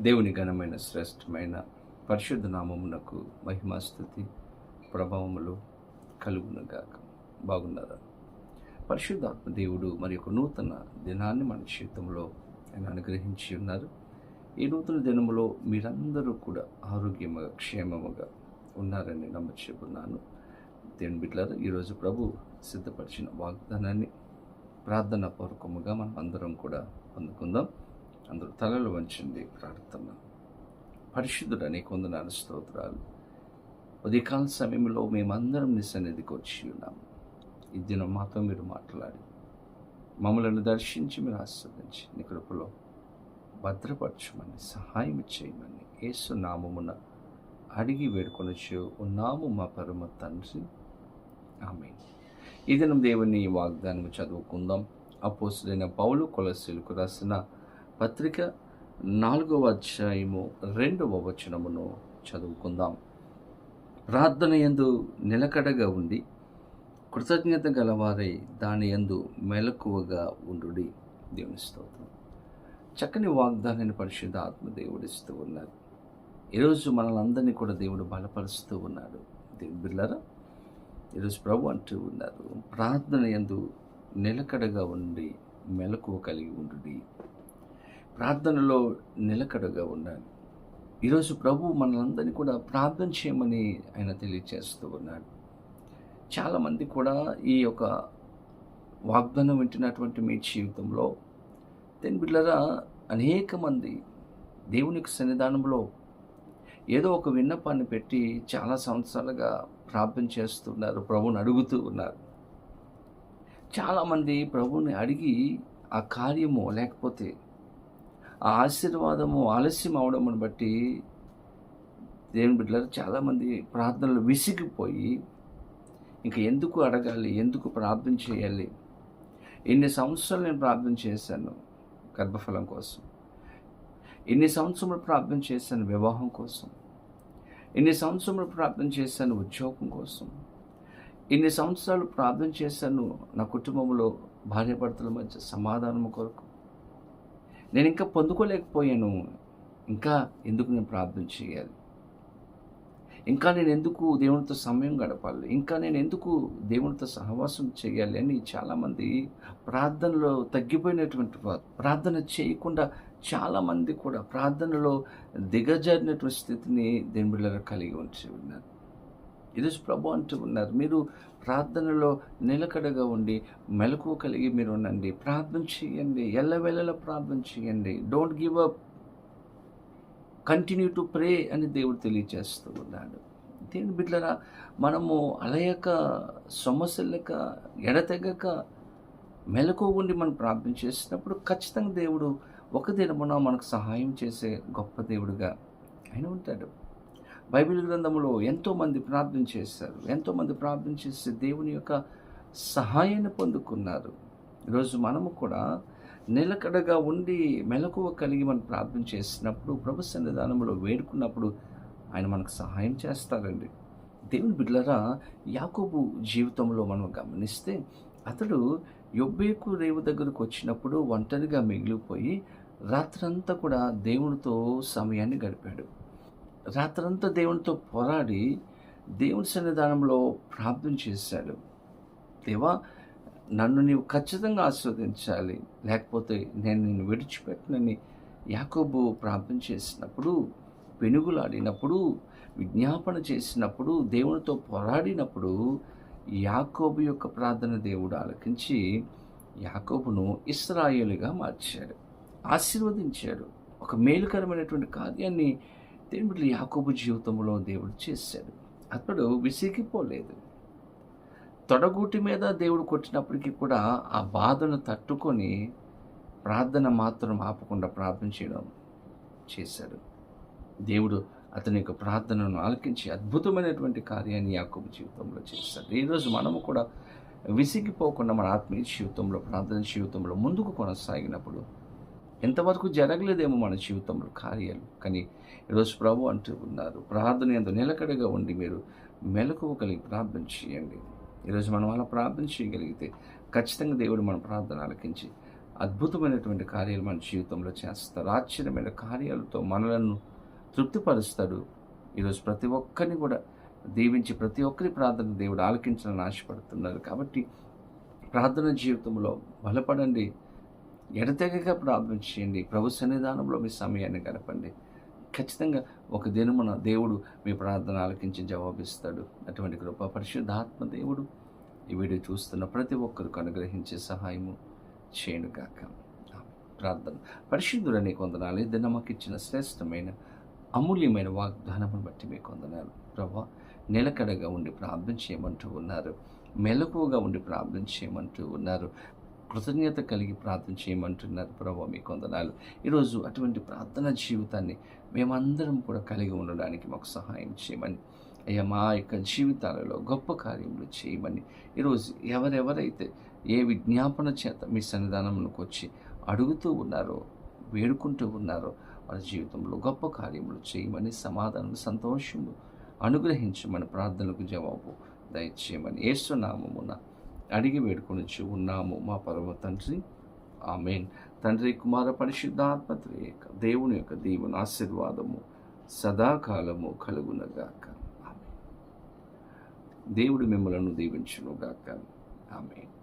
దేవుని ఘనమైన శ్రేష్టమైన పరిశుద్ధ నామమునకు మహిమాస్థుతి ప్రభావములు కలుగునుగాక. బాగున్నారా? పరిశుద్ధాత్మ దేవుడు మరి ఒక నూతన దినాన్ని మన జీవితంలో ఆయన అనుగ్రహించి ఉన్నారు. ఈ నూతన దినములో మీరందరూ కూడా ఆరోగ్యముగా క్షేమముగా ఉన్నారని నమ్మచెప్పున్నాను. దేని బిడ్డలారా ఈరోజు ప్రభు సిద్ధపరిచిన వాగ్దానాన్ని ప్రార్థన పూర్వకముగా మనం అందరం కూడా పొందుకుందాం. అందరూ తలలు వంచండి ప్రార్థన. పరిశుద్ధుడని కొందరు వందనాలు స్తోత్రాలు. ఉదయకాల సమయంలో మేమందరం నీ సన్నిధికి వచ్చి ఉన్నాము ఈ దినం మాతో మీరు మాట్లాడి మమ్మలను దర్శించి మీరు ఆస్వాదించి నీ కృపలో భద్రపరచమని సహాయం చేయమని ఏసు నామమున అడిగి వేడుకొనొచ్చు ఉన్నాము మా పరమ తండ్రి. ఆమె ఈ దినం దేవుని వాగ్దానం చదువుకుందాం. అపోసులైన పౌలు కొలసీలకు రాసిన పత్రిక నాలుగవ అధ్యాయము రెండవ వచనమును చదువుకుందాం. ప్రార్థన యందు నిలకడగా ఉండి కృతజ్ఞత గలవారై దాని యందు మెలకువగా ఉండు దేవుని స్తోత్రం. చక్కని వాగ్దానాన్ని పరిశుద్ధ ఆత్మ దేవుడిస్తూ ఉన్నారు. ఈరోజు మనల్ని కూడా దేవుడు బలపరుస్తూ ఉన్నాడు. దేవుని బిళ్ళరా ఈరోజు ప్రభు అంటూ ఉన్నారు ప్రార్థన ఎందు నిలకడగా ఉండి మెలకువ కలిగి ఉండు ప్రార్థనలో నిలకడగా ఉండాలి ఈరోజు ప్రభు మనలందరినీ కూడా ప్రార్థన చేయమని ఆయన తెలియచేస్తూ ఉన్నాడు. చాలామంది కూడా ఈ యొక్క వాగ్దానం వింటున్నటువంటి మీ జీవితంలో దేని బిడ్డరా అనేక మంది దేవునికి సన్నిధానంలో ఏదో ఒక విన్నపాన్ని పెట్టి చాలా సంవత్సరాలుగా ప్రార్థన చేస్తున్నారు ప్రభుని అడుగుతూ ఉన్నారు. చాలామంది ప్రభుని అడిగి ఆ కార్యము లేకపోతే ఆ ఆశీర్వాదము ఆలస్యం అవడమును బట్టి దేవుని బిడ్డలు చాలామంది ప్రార్థనలు విసిగిపోయి ఇంకా ఎందుకు అడగాలి ఎందుకు ప్రార్థన చేయాలి? ఎన్ని సంవత్సరాలు నేను ప్రార్థన చేశాను గర్భఫలం కోసం? ఎన్ని సంవత్సరములు ప్రార్థన చేశాను వివాహం కోసం? ఎన్ని సంవత్సరములు ప్రార్థన చేశాను ఉద్యోగం కోసం? ఎన్ని సంవత్సరాలు ప్రార్థన చేశాను నా కుటుంబంలో భార్యాభర్తల మధ్య సమాధానం కొరకు? నేను ఇంకా పొందుకోలేకపోయాను. ఇంకా ఎందుకు నేను ప్రార్థన చేయాలి? ఇంకా నేను ఎందుకు దేవునితో సమయం గడపాలి? ఇంకా నేను ఎందుకు దేవునితో సహవాసం చేయాలి అని చాలామంది ప్రార్థనలో తగ్గిపోయినటువంటి వారు ప్రార్థన చేయకుండా చాలామంది కూడా ప్రార్థనలో దిగజారినటువంటి స్థితిని దేవుని కలిగి ఉంచి ఉన్నారు ఈరోజు ప్రభు అంటూ ఉన్నారు. మీరు ప్రార్థనలో నిలకడగా ఉండి మెలకువ కలిగి మీరు ఉండండి. ప్రార్థన చేయండి. ఎల్లవెల్లలా ప్రార్థన చేయండి. Don't give up continue to pray అని దేవుడు తెలియజేస్తూ ఉన్నాడు. దేని బిడ్డరా మనము అలయక సమస్యలక ఎడతెగక మెలకు ఉండి మనం ప్రార్థన చేసినప్పుడు ఖచ్చితంగా దేవుడు ఒక దినమున మనకు సహాయం చేసే గొప్ప దేవుడుగా ఆయన ఉంటాడు. బైబిల్ గ్రంథంలో ఎంతోమంది ప్రార్థన చేశారు ఎంతోమంది ప్రార్థన చేసి దేవుని యొక్క సహాయాన్ని పొందుకున్నారు. ఈరోజు మనము కూడా నిలకడగా ఉండి మెలకువ కలిగి మనం ప్రార్థన చేసినప్పుడు ప్రభు సన్నిధానంలో వేడుకున్నప్పుడు ఆయన మనకు సహాయం చేస్తారండి దేవుని బిడ్డలరా యాకోబు జీవితంలో మనం గమనిస్తే అతడు యొబ్బేకు రేవు దగ్గరకు వచ్చినప్పుడు ఒంటరిగా మిగిలిపోయి రాత్రంతా కూడా దేవునితో సమయాన్ని గడిపాడు. రాత్రంతా దేవునితో పోరాడి దేవుని సన్నిధానంలో ప్రార్థన చేశాడు. దేవా నన్ను నీవు ఖచ్చితంగా ఆస్వాదించాలి. లేకపోతే నేను నిన్ను విడిచిపెట్టనని యాకోబు ప్రార్థన చేసినప్పుడు పెనుగులాడినప్పుడు విజ్ఞాపన చేసినప్పుడు దేవునితో పోరాడినప్పుడు యాకోబు యొక్క ప్రార్థన దేవుడు ఆలకించి యాకోబును ఇస్రాయేలుగా మార్చాడు. ఆశీర్వదించాడు. ఒక మేలుకరమైనటువంటి కార్యాన్ని దేవుడు యాకోబు జీవితంలో దేవుడు చేశాడు. అతడు విసిగిపోలేదు. తొడగూటి మీద దేవుడు కొట్టినప్పటికీ కూడా ఆ బాధను తట్టుకొని ప్రార్థన మాత్రం ఆపకుండా ప్రార్థన చేయడం చేశాడు. దేవుడు అతని యొక్క ప్రార్థనను ఆలకించి అద్భుతమైనటువంటి కార్యాన్ని యాకోబు జీవితంలో చేశాడు. ఈరోజు మనము కూడా విసిగిపోకుండా మన ఆత్మీయ జీవితంలో ప్రార్థన జీవితంలో ముందుకు కొనసాగినప్పుడు ఎంతవరకు జరగలేదేమో మన జీవితంలో కార్యాలు. కానీ ఈరోజు ప్రభు అంటూ ఉన్నారు ప్రార్థన ఎంతో నిలకడగా ఉండి మీరు మెలకువ కలిగి ప్రార్థన చేయండి. ఈరోజు మనం అలా ప్రార్థన చేయగలిగితే ఖచ్చితంగా దేవుడు మన ప్రార్థన ఆలకించి అద్భుతమైనటువంటి కార్యాలు మన జీవితంలో చేస్తారు. ఆశ్చర్యమైన కార్యాలతో మనలను తృప్తిపరుస్తాడు. ఈరోజు ప్రతి ఒక్కరిని కూడా దీవించి ప్రతి ఒక్కరి ప్రార్థన దేవుడు ఆలకించాలని ఆశపడుతున్నారు. కాబట్టి ప్రార్థన జీవితంలో బలపడండి. ఎడతెగక ప్రార్థన చేయండి. ప్రభు సన్నిధానంలో మీ సమయాన్ని గడపండి. ఖచ్చితంగా ఒక దినమున దేవుడు మీ ప్రార్థన ఆలకించి జవాబిస్తాడు. అటువంటి కృప పరిశుద్ధాత్మ దేవుడు ఈ వీడియో చూస్తున్న ప్రతి ఒక్కరికి అనుగ్రహించే సహాయము చేయను కాక ప్రార్థన. పరిశుద్ధులని కొందనాలు ఇది నమ్మకి ఇచ్చిన శ్రేష్టమైన అమూల్యమైన వాగ్దానమును బట్టి మీకు వందనాలు. ప్రభా నిలకడగా ఉండి ప్రార్థన చేయమంటూ ఉన్నారు. మెలకువగా ఉండి ప్రార్థన చేయమంటూ ఉన్నారు. కృతజ్ఞత కలిగి ప్రార్థన చేయమంటున్నారు ప్రభు మీకు వందనాలు ఈరోజు అటువంటి ప్రార్థన జీవితాన్ని మేమందరం కూడా కలిగి ఉండడానికి మాకు సహాయం చేయమని అయ్యా మా యొక్క జీవితాలలో గొప్ప కార్యములు చేయమని ఈరోజు ఎవరెవరైతే ఏ విజ్ఞాపన చేత మీ సన్నిధానంలోకి వచ్చి అడుగుతూ ఉన్నారో వేడుకుంటూ ఉన్నారో వాళ్ళ జీవితంలో గొప్ప కార్యములు చేయమని సమాధానం సంతోషము అనుగ్రహించమని ప్రార్థనలకు జవాబు దయచేయమని ఏసునామమున అడిగి వేడుకొనిచ్చి ఉన్నాము మా పరమ తండ్రి. ఆమెన్. తండ్రి కుమార పరిశుద్ధాత్మత్రేక దేవుని యొక్క దేవుని ఆశీర్వాదము సదాకాలము కలుగునగాక. ఆమె దేవుడు మిమ్మలను దీవించునుగాక. ఆమెన్.